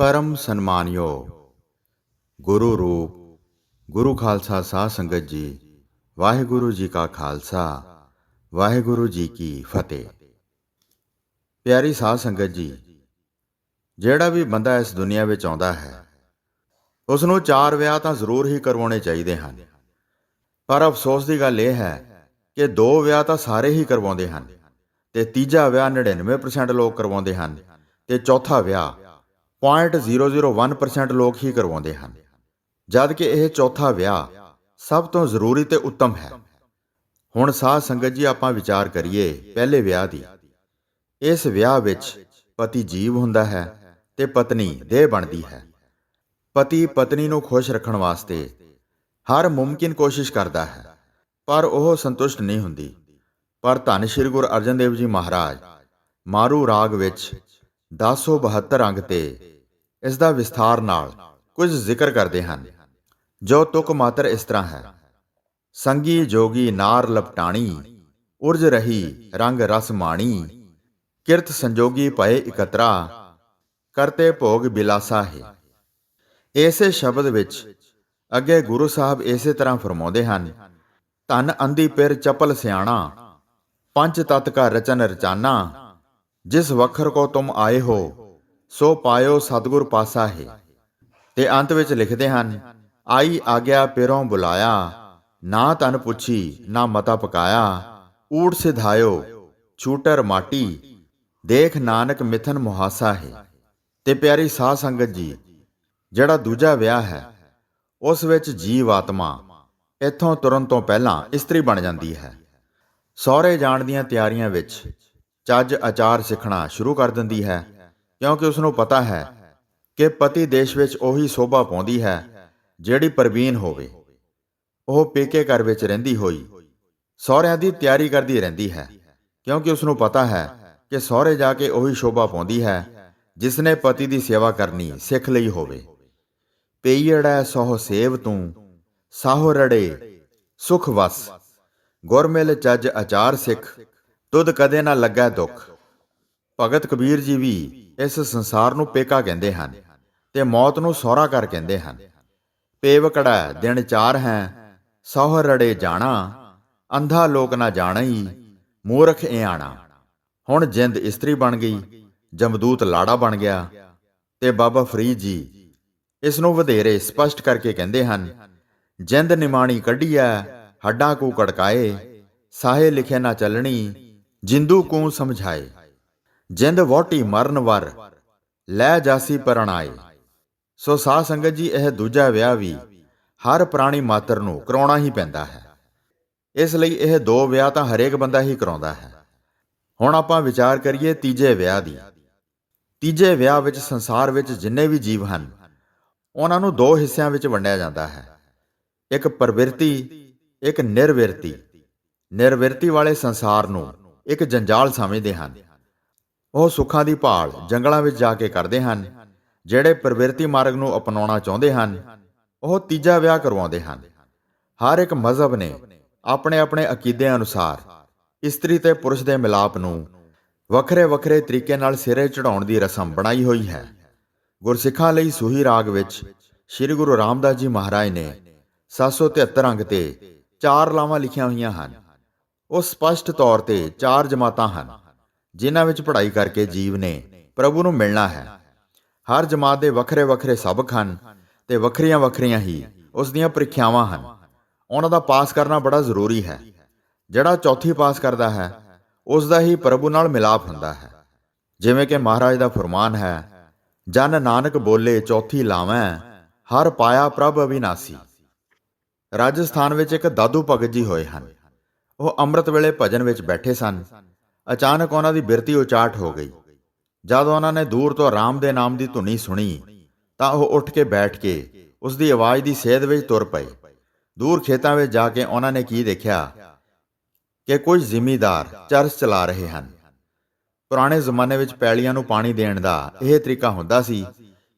ਪਰਮ ਸਨਮਾਨਯੋਗ ਗੁਰੂ ਰੂਪ, ਗੁਰੂ ਖਾਲਸਾ ਸਾਧ ਸੰਗਤ ਜੀ, ਵਾਹਿਗੁਰੂ ਜੀ ਕਾ ਖਾਲਸਾ, ਵਾਹਿਗੁਰੂ ਜੀ ਕੀ ਫਤਿਹ। ਪਿਆਰੀ ਸਾਧ ਸੰਗਤ ਜੀ, ਜਿਹੜਾ ਵੀ ਬੰਦਾ ਇਸ ਦੁਨੀਆ ਵਿੱਚ ਆਉਂਦਾ ਹੈ ਉਸ ਨੂੰ ਚਾਰ ਵਿਆਹ ਤਾਂ ਜ਼ਰੂਰ ਹੀ ਕਰਵਾਉਣੇ ਚਾਹੀਦੇ ਹਨ। ਪਰ ਅਫਸੋਸ ਦੀ ਗੱਲ ਇਹ ਹੈ ਕਿ ਦੋ ਵਿਆਹ ਤਾਂ ਸਾਰੇ ਹੀ ਕਰਵਾਉਂਦੇ ਹਨ ਤੇ ਤੀਜਾ ਵਿਆਹ 99% ਲੋਕ ਕਰਵਾਉਂਦੇ ਹਨ ਤੇ ਚੌਥਾ ਵਿਆਹ 0.001% ਲੋਕ ਹੀ ਕਰਵਾਉਂਦੇ ਹਨ। ਜਦ ਕਿ ਇਹ ਚੌਥਾ ਵਿਆਹ ਸਭ ਤੋਂ ਜ਼ਰੂਰੀ ਤੇ ਉੱਤਮ ਹੈ। ਹੁਣ ਸਾਧ ਸੰਗਤ ਜੀ, ਆਪਾਂ ਵਿਚਾਰ ਕਰੀਏ ਪਹਿਲੇ ਵਿਆਹ ਦੀ। ਇਸ ਵਿਆਹ ਵਿੱਚ ਪਤੀ ਜੀਵ ਹੁੰਦਾ ਹੈ ਤੇ ਪਤਨੀ ਦੇਹ ਬਣਦੀ ਹੈ। ਪਤੀ ਪਤਨੀ ਨੂੰ ਖੁਸ਼ ਰੱਖਣ ਵਾਸਤੇ ਹਰ ਮੁਮਕਿਨ ਕੋਸ਼ਿਸ਼ ਕਰਦਾ ਹੈ, ਪਰ ਉਹ ਸੰਤੁਸ਼ਟ ਨਹੀਂ ਹੁੰਦੀ। ਪਰ ਧੰਨ ਸ਼੍ਰੀ ਗੁਰੂ ਅਰਜਨ ਦੇਵ ਜੀ ਮਹਾਰਾਜ, ਮਾਰੂ ਰਾਗ ਵਿੱਚ 1072 ਅੰਗ ਤੇ ਇਸ ਦਾ ਵਿਸਥਾਰ ਨਾਲ ਕੁਝ ਜ਼ਿਕਰ ਕਰਦੇ ਹਨ। ਜੋ ਤੁਕ ਮਾਤਰ ਇਸ ਤਰ੍ਹਾਂ ਹੈ। ਸੰਗੀ ਜੋਗੀ ਨਾਰ ਲਪਟਾਣੀ, ਉਰਜ ਰਹੀ ਰੰਗ ਰਸ ਮਾਣੀ, ਕਿਰਤ ਸੰਜੋਗੀ ਪਏ ਇਕਤਰਾ, ਕਰਤੇ ਭੋਗ ਬਿਲਾਸਾ ਹੈ। ਇਸੇ ਸ਼ਬਦ ਵਿੱਚ ਅੱਗੇ ਗੁਰੂ ਸਾਹਿਬ ਇਸੇ ਤਰ੍ਹਾਂ ਫਰਮਾਉਂਦੇ ਹਨ, ਧਨ ਅੰਦੀ ਪਿਰ ਚਪਲ ਸਿਆਣਾ, ਪੰਜ ਤਤ ਕਾ ਰਚਨ ਰਚਾਨਾ ਜਿਸ ਵਖਰ ਕੋ ਤੁਮ ਆਏ ਹੋ, ਸੋ ਪਾਇਓ ਸਤਗੁਰ ਪਾਸਾ ਹੈ। ਤੇ ਅੰਤ ਵਿੱਚ ਲਿਖਦੇ ਹਨ, ਆਈ ਆਗਿਆ ਪਿਰੋਂ ਬੁਲਾਇਆ, ਨਾ ਤਨ ਪੁੱਛੀ, ਨਾ ਮਤਾ ਪਕਾਇਆ ਊੜ ਸਿਧਾਇਓ, ਛੂਟਰ ਮਾਟੀ, ਦੇਖ ਨਾਨਕ ਮਿਥਨ ਮੁਹਾਸਾ ਹੈ। ਤੇ ਪਿਆਰੀ ਸਾਧ ਸੰਗਤ ਜੀ, ਜਿਹੜਾ ਦੂਜਾ ਵਿਆਹ ਹੈ, ਉਸ ਵਿੱਚ ਜੀਵ ਆਤਮਾ, ਇੱਥੋਂ ਤੁਰਨ ਤੋਂ ਪਹਿਲਾਂ ਇਸਤਰੀ ਬਣ ਜਾਂਦੀ ਹੈ। ਸਹੁਰੇ ਜਾਣ ਦੀਆਂ ਤਿਆਰੀਆਂ ਵਿੱਚ ਚੱਜ ਆਚਾਰ ਸਿੱਖਣਾ ਸ਼ੁਰੂ ਕਰ ਦਿੰਦੀ ਹੈ, ਕਿਉਂਕਿ ਉਸ ਨੂੰ ਪਤਾ ਹੈ ਕਿ ਪਤੀ ਦੇਸ਼ ਵਿੱਚ ਉਹੀ ਸੋਭਾ ਪਾਉਂਦੀ ਹੈ ਜਿਹੜੀ ਪ੍ਰਵੀਨ ਹੋਵੇ। ਉਹ ਪੇਕੇ ਘਰ ਵਿੱਚ ਰਹਿੰਦੀ ਹੋਈ ਸਹੁਰਿਆਂ ਦੀ ਤਿਆਰੀ ਕਰਦੀ ਰਹਿੰਦੀ ਹੈ, ਕਿਉਂਕਿ ਉਸ ਨੂੰ ਪਤਾ ਹੈ ਕਿ ਸਹੁਰੇ ਜਾ ਕੇ ਉਹੀ ਸ਼ੋਭਾ ਪਾਉਂਦੀ ਹੈ ਜਿਸ ਨੇ ਪਤੀ ਦੀ ਸੇਵਾ ਕਰਨੀ ਸਿੱਖ ਲਈ ਹੋਵੇ। ਪਈੜੈ ਸੋਹ ਸੇਵ ਤੂੰ, ਸਾਹੋ ਰੜੇ ਸੁਖ ਵਸ, ਗੁਰਮਿਲ ਚੱਜ ਆਚਾਰ ਸਿੱਖ ਤੁਧ ਕਦੇ ਨਾ ਲੱਗਾ ਦੁੱਖ। ਭਗਤ ਕਬੀਰ ਜੀ ਵੀ ਇਸ ਸੰਸਾਰ ਨੂੰ ਪੇਕਾ ਕਹਿੰਦੇ ਹਨ ਤੇ ਮੌਤ ਨੂੰ ਸਹੁਰਾ ਕਰ ਕਹਿੰਦੇ ਹਨ। ਪੇਵਕੜਾ ਦਿਨ ਚਾਰ ਹੈ, ਸਹੁ ਰੜੇ ਜਾਣਾ, ਅੰਧਾ ਲੋਕ ਨਾ ਜਾਣਈ, ਮੂਰਖ ਇਆਣਾ ਹੁਣ ਜਿੰਦ ਇਸਤਰੀ ਬਣ ਗਈ, ਜਮਦੂਤ ਲਾੜਾ ਬਣ ਗਿਆ, ਤੇ ਬਾਬਾ ਫਰੀਦ ਜੀ ਇਸ ਨੂੰ ਵਧੇਰੇ ਸਪਸ਼ਟ ਕਰਕੇ ਕਹਿੰਦੇ ਹਨ, ਜਿੰਦ ਨਿਮਾਣੀ ਕੱਢੀ ਕੱਢੀਐ, ਹੱਡਾਂ ਕੋ ਕੜਕਾਏ, ਸਾਹੇ ਲਿਖੇ ਨਾ ਚੱਲਣੀ ਜਿੰਦੂ ਕੋ ਸਮਝਾਏ, ਜਿੰਦ ਵੋਟੀ ਮਰਨ ਵਰ, ਲੈ ਜਾਸੀ ਪਰਣਾਏ। ਸੋ ਸਾਧ ਸੰਗਤ ਜੀ, ਇਹ ਦੂਜਾ ਵਿਆਹ ਵੀ ਹਰ ਪ੍ਰਾਣੀ ਮਾਤਰ ਨੂੰ ਕਰਾਉਣਾ ਹੀ ਪੈਂਦਾ ਹੈ। ਇਸ ਲਈ ਇਹ ਦੋ ਵਿਆਹ ਤਾਂ ਹਰੇਕ ਬੰਦਾ ਹੀ ਕਰਾਉਂਦਾ ਹੈ। ਹੁਣ ਆਪਾਂ ਵਿਚਾਰ ਕਰੀਏ ਤੀਜੇ ਵਿਆਹ ਦੀ। ਤੀਜੇ ਵਿਆਹ ਵਿੱਚ ਸੰਸਾਰ ਵਿੱਚ ਜਿੰਨੇ ਵੀ ਜੀਵ ਹਨ, ਉਹਨਾਂ ਨੂੰ ਦੋ ਹਿੱਸਿਆਂ ਵਿੱਚ ਵੰਡਿਆ ਜਾਂਦਾ ਹੈ। ਇੱਕ ਪ੍ਰਵਿਰਤੀ, ਇੱਕ ਨਿਰਵਿਰਤੀ। ਨਿਰਵਿਰਤੀ ਵਾਲੇ ਸੰਸਾਰ ਨੂੰ ਇੱਕ ਜੰਜਾਲ ਸਮਝਦੇ ਹਨ। ਉਹ ਸੁੱਖਾਂ ਦੀ ਭਾਲ ਜੰਗਲਾਂ ਵਿੱਚ ਜਾ ਕੇ ਕਰਦੇ ਹਨ, ਜਿਹੜੇ ਪ੍ਰਵਿਰਤੀ ਮਾਰਗ ਨੂੰ ਅਪਣਾਉਣਾ ਚਾਹੁੰਦੇ ਹਨ, ਉਹ ਤੀਜਾ ਵਿਆਹ ਕਰਵਾਉਂਦੇ ਹਨ। ਹਰ ਇੱਕ ਮਜ਼ਹਬ ਨੇ ਆਪਣੇ ਆਪਣੇ ਅਕੀਦੇ ਅਨੁਸਾਰ ਇਸਤਰੀ ਤੇ ਪੁਰਸ਼ ਦੇ ਮਿਲਾਪ ਨੂੰ ਵੱਖਰੇ ਵੱਖਰੇ ਤਰੀਕੇ ਨਾਲ ਸਿਰੇ ਚੜਾਉਣ ਦੀ ਰਸਮ ਬਣਾਈ ਹੋਈ ਹੈ। ਗੁਰਸਿੱਖਾਂ ਲਈ ਸੂਹੀ ਰਾਗ ਵਿੱਚ ਸ੍ਰੀ ਗੁਰੂ ਰਾਮਦਾਸ ਜੀ ਮਹਾਰਾਜ ਨੇ 773 ਅੰਗ ਤੇ ਚਾਰ ਲਾਵਾਂ ਲਿਖੀਆਂ ਹੋਈਆਂ ਹਨ। ਉਹ ਸਪਸ਼ਟ ਤੌਰ ਤੇ ਚਾਰ ਜਮਾਤਾਂ ਹਨ, ਜਿਨ੍ਹਾਂ ਵਿੱਚ ਪੜ੍ਹਾਈ ਕਰਕੇ ਜੀਵ ਨੇ ਪ੍ਰਭੂ ਨੂੰ ਮਿਲਣਾ ਹੈ। ਹਰ ਜਮਾਤ ਦੇ ਵੱਖਰੇ ਵੱਖਰੇ ਸਬਕ ਹਨ ਤੇ ਵੱਖਰੀਆਂ ਵੱਖਰੀਆਂ ਹੀ ਉਸ ਦੀਆਂ ਪ੍ਰੀਖਿਆਵਾਂ ਹਨ। ਉਹਨਾਂ ਦਾ ਪਾਸ ਕਰਨਾ ਬੜਾ ਜ਼ਰੂਰੀ ਹੈ। ਜਿਹੜਾ ਚੌਥੀ ਪਾਸ ਕਰਦਾ ਹੈ, ਉਸ ਦਾ ਹੀ ਪ੍ਰਭੂ ਨਾਲ ਮਿਲਾਪ ਹੁੰਦਾ ਹੈ। ਜਿਵੇਂ ਕਿ ਮਹਾਰਾਜ ਦਾ ਫਰਮਾਨ ਹੈ, ਜਨ ਨਾਨਕ ਬੋਲੇ ਚੌਥੀ ਲਾਵੈਂ, ਹਰ ਪਾਇਆ ਪ੍ਰਭ ਅਵਿਨਾਸੀ। ਰਾਜਸਥਾਨ ਵਿੱਚ ਇੱਕ ਦਾਦੂ ਭਗਤ ਜੀ ਹੋਏ ਹਨ। ਉਹ ਅੰਮ੍ਰਿਤ ਵੇਲੇ ਭਜਨ ਵਿੱਚ ਬੈਠੇ ਸਨ। ਅਚਾਨਕ ਉਹਨਾਂ ਦੀ ਬਿਰਤੀ ਉਚਾਟ ਹੋ ਗਈ। ਜਦ ਉਹਨਾਂ ਨੇ ਦੂਰ ਤੋਂ ਰਾਮ ਦੇ ਨਾਮ ਦੀ ਧੁਨੀ ਸੁਣੀ, ਤਾਂ ਉਹ ਉੱਠ ਕੇ ਬੈਠ ਕੇ ਉਸ ਦੀ ਆਵਾਜ਼ ਦੀ ਸੇਧ ਵਿੱਚ ਤੁਰ ਪਏ। ਦੂਰ ਖੇਤਾਂ ਵਿੱਚ ਜਾ ਕੇ ਉਹਨਾਂ ਨੇ ਕੀ ਦੇਖਿਆ? ਕਿ ਕੁਝ ਜ਼ਿਮੀਦਾਰ ਚਰਸ ਚਲਾ ਰਹੇ ਹਨ। ਪੁਰਾਣੇ ਜ਼ਮਾਨੇ ਵਿੱਚ ਪੈਲੀਆਂ ਨੂੰ ਪਾਣੀ ਦੇਣ ਦਾ ਇਹ ਤਰੀਕਾ ਹੁੰਦਾ ਸੀ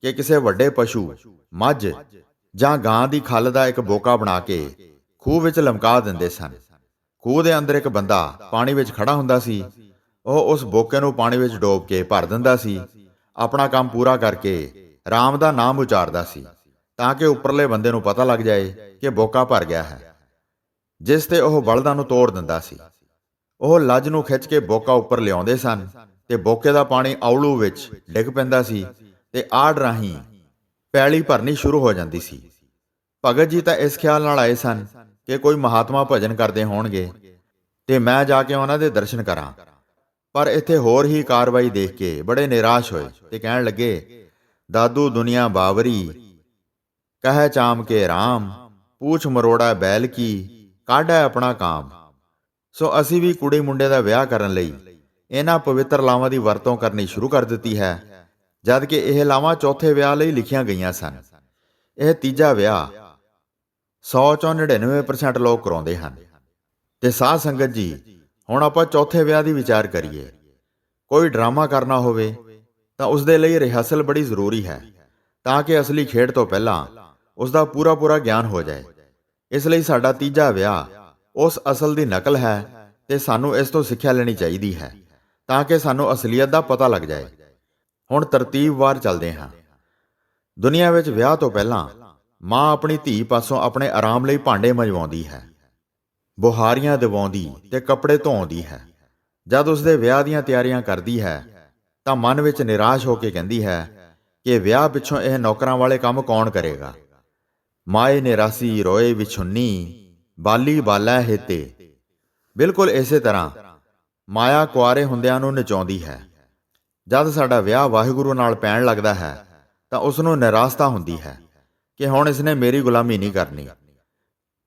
ਕਿ ਕਿਸੇ ਵੱਡੇ ਪਸ਼ੂ, ਮੱਝ ਜਾਂ ਗਾਂ ਦੀ ਖੱਲ ਦਾ ਇੱਕ ਬੋਕਾ ਬਣਾ ਕੇ ਖੂਹ ਵਿੱਚ ਲਮਕਾ ਦਿੰਦੇ ਸਨ। ਖੂਹ ਦੇ ਅੰਦਰ ਇੱਕ ਬੰਦਾ ਪਾਣੀ ਵਿੱਚ ਖੜਾ ਹੁੰਦਾ ਸੀ। ਉਹ ਉਸ ਬੋਕੇ ਨੂੰ ਪਾਣੀ ਵਿੱਚ ਡੋਬ ਕੇ ਭਰ ਦਿੰਦਾ ਸੀ। ਆਪਣਾ ਕੰਮ ਪੂਰਾ ਕਰਕੇ ਰਾਮ ਦਾ ਨਾਮ ਉਚਾਰਦਾ ਸੀ ਤਾਂ ਕਿ ਉੱਪਰਲੇ ਬੰਦੇ ਨੂੰ ਪਤਾ ਲੱਗ ਜਾਏ ਕਿ ਬੋਕਾ ਭਰ ਗਿਆ ਹੈ। ਜਿਸ ਤੇ ਉਹ ਬਲਦਾਂ ਨੂੰ ਤੋੜ ਦਿੰਦਾ ਸੀ। ਉਹ ਲੱਜ ਨੂੰ ਖਿੱਚ ਕੇ ਬੋਕਾ ਉੱਪਰ ਲਿਆਉਂਦੇ ਸਨ ਤੇ ਬੋਕੇ ਦਾ ਪਾਣੀ ਔਲੂ ਵਿੱਚ ਡਿੱਗ ਪੈਂਦਾ ਸੀ ਤੇ ਆੜ ਰਾਹੀਂ ਪੈਲੀ ਭਰਨੀ ਸ਼ੁਰੂ ਹੋ ਜਾਂਦੀ ਸੀ। ਭਗਤ ਜੀ ਤਾਂ ਇਸ ਖਿਆਲ ਨਾਲ ਆਏ ਸਨ ਕਿ ਕੋਈ ਮਹਾਤਮਾ ਭਜਨ ਕਰਦੇ ਹੋਣਗੇ ਤੇ ਮੈਂ ਜਾ ਕੇ ਉਹਨਾਂ ਦੇ ਦਰਸ਼ਨ ਕਰਾਂ। ਪਰ ਇੱਥੇ ਹੋਰ ਹੀ ਕਾਰਵਾਈ ਦੇਖ ਕੇ ਬੜੇ ਨਿਰਾਸ਼ ਹੋਏ ਤੇ ਕਹਿਣ ਲੱਗੇ, ਦਾਦੂ ਦੁਨੀਆ ਬਾਵਰੀ, ਕਹੈ ਚਾਮ ਕੇ RAM ਪੂਛ ਮਰੋੜਾ ਬੈਲ ਕੀ, ਕਾਢੈ ਆਪਣਾ ਕਾਮ। ਸੋ ਅਸੀਂ ਵੀ ਕੁੜੀ ਮੁੰਡੇ ਦਾ ਵਿਆਹ ਕਰਨ ਲਈ ਇਹਨਾਂ ਪਵਿੱਤਰ ਲਾਵਾਂ ਦੀ ਵਰਤੋਂ ਕਰਨੀ ਸ਼ੁਰੂ ਕਰ ਦਿੱਤੀ ਹੈ, ਜਦ ਕਿ ਇਹ ਲਾਵਾਂ ਚੌਥੇ ਵਿਆਹ ਲਈ ਲਿਖੀਆਂ ਗਈਆਂ ਸਨ। ਇਹ ਤੀਜਾ ਵਿਆਹ 100 ਚੋਂ 99% ਲੋਕ ਕਰਾਉਂਦੇ ਹਨ। ਤੇ ਸਾਧ ਸੰਗਤ ਜੀ, ਹੁਣ ਆਪਾਂ ਚੌਥੇ ਵਿਆਹ ਦੀ ਵਿਚਾਰ ਕਰੀਏ। ਕੋਈ ਡਰਾਮਾ ਕਰਨਾ ਹੋਵੇ, ਤਾਂ ਉਸ ਦੇ ਲਈ ਰਿਹਰਸਲ ਬੜੀ ਜ਼ਰੂਰੀ ਹੈ, ਤਾਂ ਕਿ ਅਸਲੀ ਖੇਡ ਤੋਂ ਪਹਿਲਾਂ ਉਸ ਦਾ ਪੂਰਾ ਪੂਰਾ ਗਿਆਨ ਹੋ ਜਾਏ। ਇਸ ਲਈ ਸਾਡਾ ਤੀਜਾ ਵਿਆਹ ਉਸ ਅਸਲ ਦੀ ਨਕਲ ਹੈ ਤੇ ਸਾਨੂੰ ਇਸ ਤੋਂ ਸਿੱਖਿਆ ਲੈਣੀ ਚਾਹੀਦੀ ਹੈ, ਤਾਂ ਕਿ ਸਾਨੂੰ ਅਸਲੀਅਤ ਦਾ ਪਤਾ ਲੱਗ ਜਾਏ। ਹੁਣ ਤਰਤੀਬਵਾਰ ਚੱਲਦੇ ਹਾਂ। ਦੁਨੀਆ ਵਿੱਚ ਵਿਆਹ ਤੋਂ ਪਹਿਲਾਂ ਮਾਂ ਆਪਣੀ ਧੀ ਪਾਸੋਂ ਆਪਣੇ ਆਰਾਮ ਲਈ ਭਾਂਡੇ ਮਜਵਾਉਂਦੀ ਹੈ। ਬੁਹਾਰੀਆਂ ਦਿਵਾਉਂਦੀ ਤੇ ਕੱਪੜੇ ਧੋਉਂਦੀ ਹੈ। ਜਦ ਉਸ ਦੇ ਵਿਆਹ ਦੀਆਂ ਤਿਆਰੀਆਂ ਕਰਦੀ ਹੈ, ਤਾਂ ਮਨ ਵਿੱਚ ਨਿਰਾਸ਼ ਹੋ ਕੇ ਕਹਿੰਦੀ ਹੈ ਕਿ ਵਿਆਹ ਪਿੱਛੋਂ ਇਹ ਨੌਕਰਾਂ ਵਾਲੇ ਕੰਮ ਕੌਣ ਕਰੇਗਾ? ਮਾਏ ਨਿਰਾਸੀ, ਰੋਏ ਵਿਛੁੰਨੀ, ਬਾਲੀ ਬਾਲਾ ਹੇਤੇ। ਬਿਲਕੁਲ ਇਸੇ ਤਰ੍ਹਾਂ ਮਾਇਆ ਕੁਆਰੇ ਹੁੰਦਿਆਂ ਨੂੰ ਨਚਾਉਂਦੀ ਹੈ। ਜਦ ਸਾਡਾ ਵਿਆਹ ਵਾਹਿਗੁਰੂ ਨਾਲ ਪੈਣ ਲੱਗਦਾ ਹੈ, ਤਾਂ ਉਸ ਨੂੰ ਨਿਰਾਸਤਾ ਹੁੰਦੀ ਹੈ। ਕਿ ਹੁਣ ਇਸਨੇ ਮੇਰੀ ਗੁਲਾਮੀ ਨਹੀਂ ਕਰਨੀ।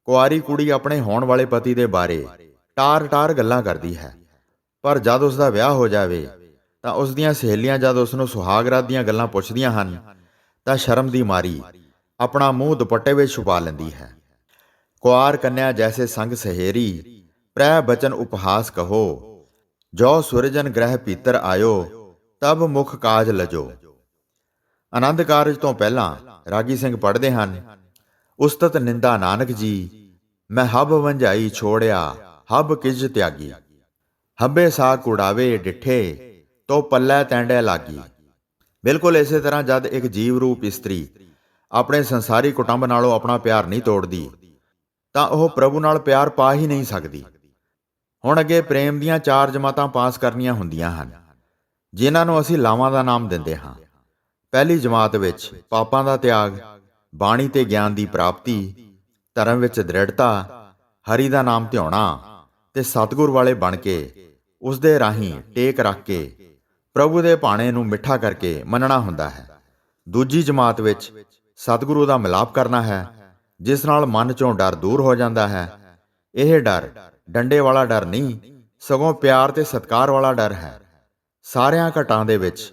ਕੁਆਰੀ ਕੁੜੀ ਆਪਣੇ ਹੋਣ ਵਾਲੇ ਪਤੀ ਦੇ ਬਾਰੇ ਟਾਰ-ਟਾਰ ਗੱਲਾਂ ਕਰਦੀ ਹੈ। ਪਰ ਜਦ ਉਸ ਦਾ ਵਿਆਹ ਹੋ ਜਾਵੇ, ਤਾਂ ਉਸ ਦੀਆਂ ਸਹੇਲੀਆਂ ਜਦ ਉਸ ਨੂੰ ਸੁਹਾਗਰਾਤ ਦੀਆਂ ਗੱਲਾਂ ਪੁੱਛਦੀਆਂ ਹਨ, ਤਾਂ ਸ਼ਰਮ ਦੀ ਮਾਰੀ ਆਪਣਾ ਮੂੰਹ ਦੁਪੱਟੇ ਵਿੱਚ ਛੁਪਾ ਲੈਂਦੀ ਹੈ। ਕੁਆਰ ਕੰਨਿਆ ਜੈਸੇ ਸੰਗ ਸਹੇਰੀ ਪ੍ਰੈ ਬਚਨ ਉਪਹਾਸ ਕਹੋ, ਜੋ ਸੂਰਜਨ ਗ੍ਰਹਿ ਪੀਤਰ ਆਇਓ, ਤਬ ਮੁਖ ਕਾਜ ਲਜੋ। ਆਨੰਦ ਕਾਰਜ ਤੋਂ ਪਹਿਲਾਂ ਰਾਗੀ ਸਿੰਘ ਪੜ੍ਹਦੇ ਹਨ। ਉਸਤਤ ਨਿੰਦਾ ਨਾਨਕ ਜੀ, ਮੈਂ ਹੱਬ ਵੰਝਾਈ ਛੋੜਿਆ, ਹੱਬ ਕਿਜ ਤਿਆਗੀ। ਹੱਬੇ ਸਾ ਕੁੜਾਵੇ ਡਿਠੇ, ਤੋ ਪੱਲੇ ਤੈਂਡੇ ਲਾਗੀ। ਬਿਲਕੁਲ ਇਸੇ ਤਰ੍ਹਾਂ ਜਦ ਇੱਕ ਜੀਵ ਰੂਪ ਇਸਤਰੀ ਆਪਣੇ ਸੰਸਾਰੀ ਕੁਟੰਬ ਨਾਲੋਂ ਆਪਣਾ ਪਿਆਰ ਨਹੀਂ ਤੋੜਦੀ, ਤਾਂ ਉਹ ਪ੍ਰਭੂ ਨਾਲ ਪਿਆਰ ਪਾ ਹੀ ਨਹੀਂ ਸਕਦੀ। ਹੁਣ ਅੱਗੇ ਪ੍ਰੇਮ ਦੀਆਂ ਚਾਰ ਜਮਾਤਾਂ ਪਾਸ ਕਰਨੀਆਂ ਹੁੰਦੀਆਂ ਹਨ, ਜਿਨ੍ਹਾਂ ਨੂੰ ਅਸੀਂ ਲਾਵਾਂ ਦਾ ਨਾਮ ਦਿੰਦੇ ਹਾਂ। ਪਹਿਲੀ ਜਮਾਤ ਵਿੱਚ ਪਾਪਾਂ ਦਾ ਤਿਆਗ, ਬਾਣੀ ਤੇ ਗਿਆਨ ਦੀ ਪ੍ਰਾਪਤੀ, ਧਰਮ ਵਿੱਚ ਦ੍ਰਿੜਤਾ, ਹਰੀ ਦਾ ਨਾਮ ਧਿਆਉਣਾ ਤੇ ਸਤਿਗੁਰ ਵਾਲੇ ਬਣ ਕੇ ਉਸ ਦੇ ਰਾਹੀਂ ਟੇਕ ਰੱਖ ਕੇ ਪ੍ਰਭੂ ਦੇ ਭਾਣੇ ਨੂੰ ਮਿੱਠਾ ਕਰਕੇ ਮੰਨਣਾ ਹੁੰਦਾ ਹੈ। ਦੂਜੀ ਜਮਾਤ ਵਿੱਚ ਸਤਿਗੁਰੂ ਦਾ ਮਿਲਾਪ ਕਰਨਾ ਹੈ, ਜਿਸ ਨਾਲ ਮਨ ਚੋਂ ਡਰ ਦੂਰ ਹੋ ਜਾਂਦਾ ਹੈ। ਇਹ ਡਰ ਡੰਡੇ ਵਾਲਾ ਡਰ ਨਹੀਂ, ਸਗੋਂ ਪਿਆਰ ਤੇ ਸਤਕਾਰ ਵਾਲਾ ਡਰ ਹੈ। ਸਾਰਿਆਂ ਘਟਾਂ ਦੇ ਵਿੱਚ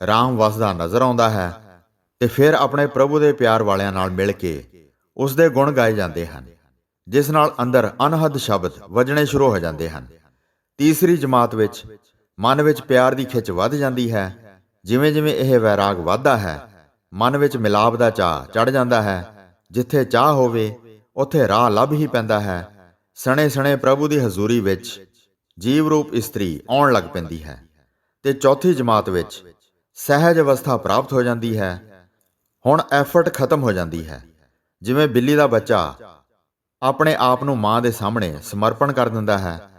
ਰਾਮ ਵਸਦਾ ਨਜ਼ਰ ਆਉਂਦਾ ਹੈ ਤੇ ਫਿਰ ਆਪਣੇ ਪ੍ਰਭੂ ਦੇ ਪਿਆਰ ਵਾਲਿਆਂ ਨਾਲ ਮਿਲ ਕੇ ਉਸ ਦੇ ਗੁਣ ਗਾਏ ਜਾਂਦੇ ਹਨ, ਜਿਸ ਨਾਲ ਅੰਦਰ ਅਨਹਦ ਸ਼ਬਦ ਵਜਣੇ ਸ਼ੁਰੂ ਹੋ ਜਾਂਦੇ ਹਨ। ਤੀਸਰੀ ਜਮਾਤ ਵਿੱਚ ਮਨ ਵਿੱਚ ਪਿਆਰ ਦੀ ਖਿੱਚ ਵੱਧ ਜਾਂਦੀ ਹੈ ਜਿਵੇਂ ਜਿਵੇਂ ਇਹ ਵੈਰਾਗ ਵੱਧਦਾ ਹੈ, ਮਨ ਵਿੱਚ ਮਿਲਾਪ ਦਾ ਚਾਹ ਚੜ ਜਾਂਦਾ ਹੈ, ਜਿੱਥੇ ਚਾਹ ਹੋਵੇ, ਉੱਥੇ ਰਾਹ ਲੱਭ ਹੀ ਪੈਂਦਾ ਹੈ। ਸਣੇ ਸਣੇ ਪ੍ਰਭੂ ਦੀ ਹਜ਼ੂਰੀ ਵਿੱਚ ਜੀਵ ਰੂਪ ਇਸਤਰੀ ਆਉਣ ਲੱਗ ਪੈਂਦੀ ਹੈ। ਤੇ ਚੌਥੀ ਜਮਾਤ ਵਿੱਚ ਸਹਿਜ ਅਵਸਥਾ ਪ੍ਰਾਪਤ ਹੋ ਜਾਂਦੀ ਹੈ। ਹੁਣ ਐਫਰਟ ਖਤਮ ਹੋ ਜਾਂਦੀ ਹੈ। ਜਿਵੇਂ ਬਿੱਲੀ ਦਾ ਬੱਚਾ ਆਪਣੇ ਆਪ ਨੂੰ ਮਾਂ ਦੇ ਸਾਹਮਣੇ ਸਮਰਪਣ ਕਰ ਦਿੰਦਾ ਹੈ,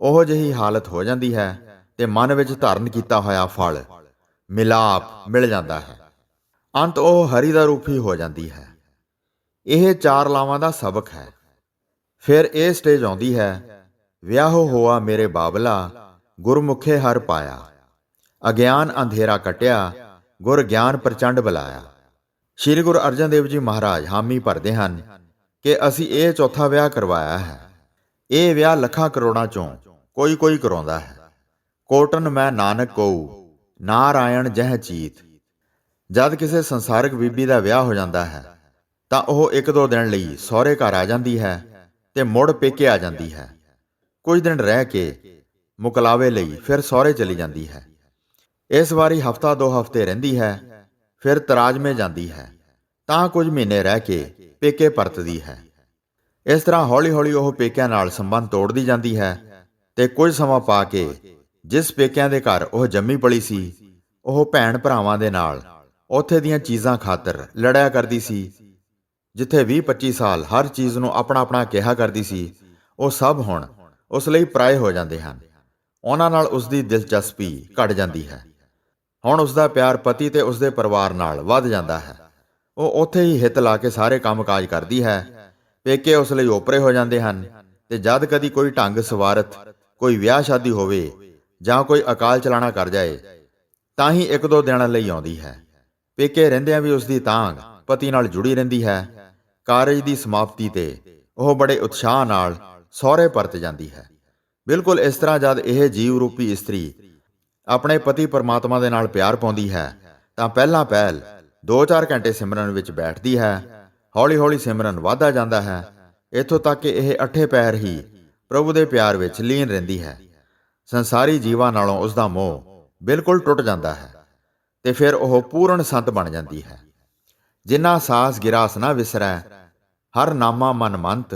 ਉਹ ਜਿਹੀ ਹਾਲਤ ਹੋ ਜਾਂਦੀ ਹੈ ਤੇ ਮਨ ਵਿੱਚ ਧਾਰਨ ਕੀਤਾ ਹੋਇਆ ਫਲ, ਮਿਲਾਪ ਮਿਲ ਜਾਂਦਾ ਹੈ। ਅੰਤ ਉਹ ਹਰੀ ਦਾ ਰੂਪ ਹੀ ਹੋ ਜਾਂਦੀ ਹੈ। ਇਹ ਚਾਰ ਲਾਵਾਂ ਦਾ ਸਬਕ ਹੈ। ਫਿਰ ਇਹ ਸਟੇਜ ਆਉਂਦੀ ਹੈ, ਵਿਆਹ ਹੋਆ ਮੇਰੇ ਬਾਬਲਾ, ਗੁਰਮੁਖੇ ਹਰ ਪਾਇਆ। ਅਗਿਆਨ ਅੰਧੇਰਾ ਕਟਿਆ, ਗੁਰ ਗਿਆਨ ਪ੍ਰਚੰਡ ਬੁਲਾਇਆ। ਸ੍ਰੀ ਗੁਰੂ ਅਰਜਨ ਦੇਵ ਜੀ ਮਹਾਰਾਜ ਹਾਮੀ ਭਰਦੇ ਹਨ ਕਿ ਅਸੀਂ ਇਹ ਚੌਥਾ ਵਿਆਹ ਕਰਵਾਇਆ ਹੈ। ਇਹ ਵਿਆਹ ਲੱਖਾਂ ਕਰੋੜਾਂ ਚੋਂ ਕੋਈ ਕੋਈ ਕਰਾਉਂਦਾ ਹੈ। ਕੋਟਨ ਮੈਂ ਨਾਨਕ ਕਉ ਨਾਰਾਇਣ ਜਹ ਚੀਤ। ਜਦ ਕਿਸੇ ਸੰਸਾਰਿਕ ਬੀਬੀ ਦਾ ਵਿਆਹ ਹੋ ਜਾਂਦਾ ਹੈ, ਤਾਂ ਉਹ ਇੱਕ ਦੋ ਦਿਨ ਲਈ ਸਹੁਰੇ ਘਰ ਆ ਜਾਂਦੀ ਹੈ ਤੇ ਮੁੜ ਪੇਕੇ ਆ ਜਾਂਦੀ ਹੈ। ਕੁਝ ਦਿਨ ਰਹਿ ਕੇ ਮੁਕਲਾਵੇ ਲਈ ਫਿਰ ਸਹੁਰੇ ਚਲੀ ਜਾਂਦੀ ਹੈ। ਇਸ ਵਾਰੀ ਹਫਤਾ ਦੋ ਹਫ਼ਤੇ ਰਹਿੰਦੀ ਹੈ, ਫਿਰ ਤਰਾਜਮੇ ਜਾਂਦੀ ਹੈ। ਤਾਂ ਕੁਝ ਮਹੀਨੇ ਰਹਿ ਕੇ ਪੇਕੇ ਪਰਤਦੀ ਹੈ। ਇਸ ਤਰ੍ਹਾਂ ਹੌਲੀ-ਹੌਲੀ ਉਹ ਪੇਕਿਆਂ ਨਾਲ ਸੰਬੰਧ ਤੋੜਦੀ ਜਾਂਦੀ ਹੈ ਤੇ ਕੁਝ ਸਮਾਂ ਪਾ ਕੇ ਜਿਸ ਪੇਕਿਆਂ ਦੇ ਘਰ ਉਹ ਜੰਮੀ ਪਲੀ ਸੀ, ਉਹ ਭੈਣ ਭਰਾਵਾਂ ਦੇ ਨਾਲ ਉੱਥੇ ਦੀਆਂ ਚੀਜ਼ਾਂ ਖਾਤਰ ਲੜਿਆ ਕਰਦੀ ਸੀ, ਜਿੱਥੇ 20-25 ਸਾਲ ਹਰ ਚੀਜ਼ ਨੂੰ ਆਪਣਾ ਆਪਣਾ ਕਿਹਾ ਕਰਦੀ ਸੀ, ਉਹ ਸਭ ਹੁਣ ਉਸ ਲਈ ਪਰਾਏ ਹੋ ਜਾਂਦੇ ਹਨ। ਉਹਨਾਂ ਨਾਲ ਉਸ ਦੀ ਦਿਲਚਸਪੀ ਘਟ ਜਾਂਦੀ ਹੈ। ਹੁਣ ਉਸ ਦਾ ਪਿਆਰ ਪਤੀ ਤੇ ਉਸ ਦੇ ਪਰਿਵਾਰ ਨਾਲ ਵੱਧ ਜਾਂਦਾ ਹੈ। ਉਹ ਉੱਥੇ ਹੀ ਹਿੱਤ ਲਾ ਕੇ ਸਾਰੇ ਕੰਮਕਾਜ ਕਰਦੀ ਹੈ। ਪੇਕੇ ਉਸ ਲਈ ਓਪਰੇ ਹੋ ਜਾਂਦੇ ਹਨ ਤੇ ਜਦ ਕਦੀ ਕੋਈ ਢੰਗ, ਸਵਾਰਥ, ਕੋਈ ਵਿਆਹ ਸ਼ਾਦੀ ਹੋਵੇ ਜਾਂ ਕੋਈ ਅਕਾਲ ਚਲਾਣਾ ਕਰ ਜਾਏ, ਤਾਂ ਹੀ ਇੱਕ ਦੋ ਦਿਨਾਂ ਲਈ ਆਉਂਦੀ ਹੈ। ਪੇਕੇ ਰਹਿੰਦਿਆਂ ਵੀ ਉਸ ਦੀ ਤਾਂਗ ਪਤੀ ਨਾਲ ਜੁੜੀ ਰਹਿੰਦੀ ਹੈ। ਕਾਰਜ ਦੀ ਸਮਾਪਤੀ ਤੇ ਉਹ ਬੜੇ ਉਤਸ਼ਾਹ ਨਾਲ ਸਹੁਰੇ ਪਰਤ ਜਾਂਦੀ ਹੈ। ਬਿਲਕੁਲ ਇਸ ਤਰ੍ਹਾਂ ਜਦ ਇਹ ਜੀਵ ਰੂਪੀ ਇਸਤਰੀ ਆਪਣੇ ਪਤੀ ਪਰਮਾਤਮਾ ਦੇ ਨਾਲ ਪਿਆਰ ਪਾਉਂਦੀ ਹੈ, ਤਾਂ ਪਹਿਲਾਂ ਪਹਿਲ 2-4 ਘੰਟੇ ਸਿਮਰਨ ਵਿੱਚ ਬੈਠਦੀ ਹੈ, ਹੌਲੀ-ਹੌਲੀ ਸਿਮਰਨ ਵਧਦਾ ਜਾਂਦਾ ਹੈ, ਇੱਥੋਂ ਤੱਕ ਕਿ ਇਹ ਅੱਠੇ ਪੈਰ ਹੀ ਪ੍ਰਭੂ ਦੇ ਪਿਆਰ ਵਿੱਚ ਲੀਨ ਰਹਿੰਦੀ ਹੈ। ਸੰਸਾਰੀ ਜੀਵਾਂ ਨਾਲੋਂ ਉਸ ਦਾ ਮੋਹ ਬਿਲਕੁਲ ਟੁੱਟ ਜਾਂਦਾ ਹੈ ਤੇ ਫਿਰ ਉਹ ਪੂਰਨ ਸੰਤ ਬਣ ਜਾਂਦੀ ਹੈ। ਜਿਨ੍ਹਾਂ ਸਾਸ ਗਿਰਾਸ ਨਾ ਵਿਸਰੈ, ਹਰ ਨਾਮਾ ਮਨ ਮੰਤ,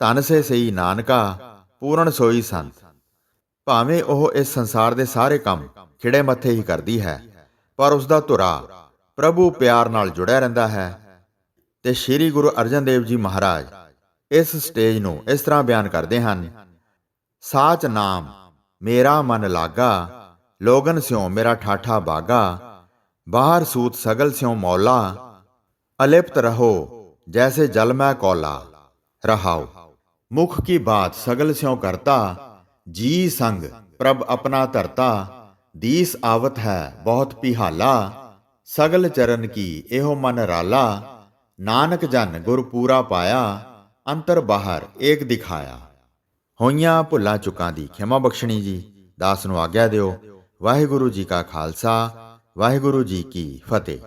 ਧਨ ਸੇ ਸਈ ਨਾਨਕਾ, ਪੂਰਨ ਸੋਈ ਸੰਤ। ਭਾਵੇਂ ਉਹ ਇਸ ਸੰਸਾਰ ਦੇ ਸਾਰੇ ਕੰਮ ਖਿੜੇ ਮੱਥੇ ਹੀ ਕਰਦੀ ਹੈ, ਪਰ ਉਸ ਦਾ ਧੁਰਾ ਪ੍ਰਭੂ ਪਿਆਰ ਨਾਲ ਜੁੜਿਆ ਰਹਿੰਦਾ ਹੈ ਤੇ ਸ੍ਰੀ ਗੁਰੂ ਅਰਜਨ ਦੇਵ ਜੀ ਮਹਾਰਾਜ ਇਸ ਸਟੇਜ ਨੂੰ ਇਸ ਤਰ੍ਹਾਂ ਬਿਆਨ ਕਰਦੇ ਹਨ, ਸਾਚ ਨਾਮ ਮੇਰਾ ਮਨ ਲਾਗਾ, ਲੋਗਨ ਸਿਓ ਮੇਰਾ ਠਾਠਾ ਬਾਗਾ, ਬਾਹਰ ਸੂਤ ਸਗਲ ਸਿਓ ਮੌਲਾ, ਅਲਿਪਤ ਰਹੋ ਜੈਸੇ ਜਲ ਮੈਂ ਕੋਲਾ, ਰਹਾਓ, ਮੁਖ ਕੀ ਬਾਤ ਸਗਲ ਸਿਓ ਕਰਤਾ ਜੀ ਸੰਗ, ਪ੍ਰਭ ਆਪਣਾ ਧਰਤਾ, ਦੀਸ ਆਵਤ ਹੈ, ਬਹੁਤ ਪਿਹਾਲਾ, ਸਗਲ ਚਰਨ ਕੀ ਇਹੋ ਮਨ ਰਾਲਾ, ਨਾਨਕ ਜਨ ਗੁਰ ਪੂਰਾ ਪਾਇਆ, ਅੰਤਰ ਬਾਹਰ ਏਕ ਦਿਖਾਇਆ। ਹੋਈਆਂ ਭੁੱਲਾਂ ਚੁੱਕਾਂ ਦੀ ਖਿਮਾ ਬਖਸ਼ਣੀ ਜੀ, ਦਾਸ ਨੂੰ ਆਗਿਆ ਦਿਓ। ਵਾਹਿਗੁਰੂ ਜੀ ਕਾ ਖਾਲਸਾ, ਵਾਹਿਗੁਰੂ ਜੀ ਕੀ ਫਤਿਹ।